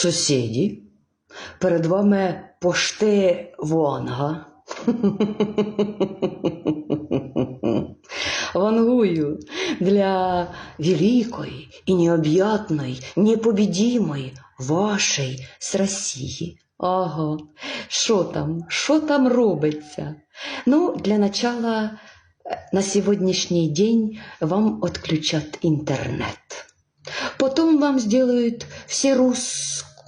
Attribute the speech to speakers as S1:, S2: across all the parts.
S1: Сусіді, перед вами пошти Вонга. Вангую для великої і необ'ятної, непобідімої вашої з Росії. Ага, що там, що там робиться? Ну, для начала е, на сегодняшний день вам отключат интернет. Потом вам сделают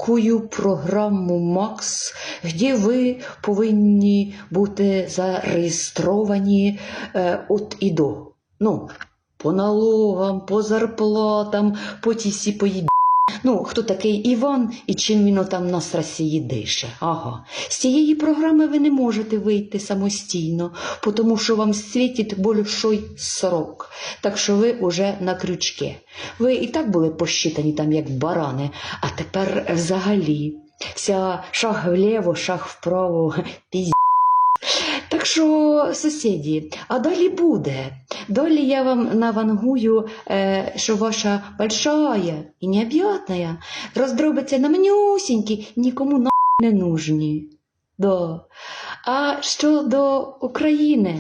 S1: всерусскую програму МАКС, де ви повинні бути зареєстровані е, от і до. Ну, по налогам, по зарплатам, по тісі поїбі. Ну, хто такий Іван і чим він там нас Росії дише? Ага. З цієї програми ви не можете вийти самостійно, тому що вам світить большой срок. Так що ви уже на крючки. Ви і так були посчитані там як барани, а тепер взагалі вся шаг вліво, шаг вправо, пізь. Так що, сусіді, а далі буде. Далі я вам навангую, е, що ваша большая і необ'ятная роздробиться на манюсінькі, нікому на не нужні. Да. А щодо України,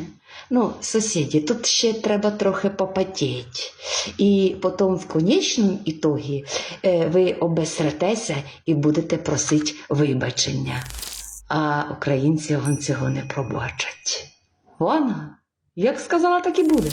S1: ну, сусіді, тут ще треба трохи попотеть. І потім в конечному ітогі е, ви обесретеся і будете просити вибачення. А українці вон цього не пробачать. Вона, як сказала, так і буде.